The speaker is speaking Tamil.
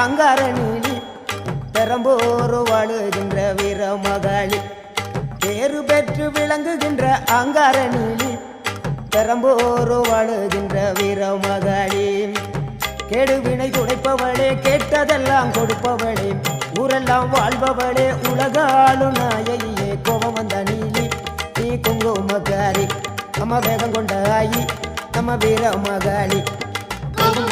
அங்கார நீலி பெரம்போரு வாழுகின்ற வீரமகாளி. பேறு பெற்று விளங்குகின்ற அங்கார நீலி பெரம்போரு வாழுகின்ற வீரமகாளி. கெடுவினை துடைப்பவளே கேட்டதெல்லாம் கொடுப்பவளே ஊரெல்லாம் வாழ்பவளே உலகாளு நாயகியே கோபம் வந்த நீலி நீ குங்குமக்காரி நம்ம வேகம் கொண்ட ஆயி நம்ம வீரமகாளி. கோபம்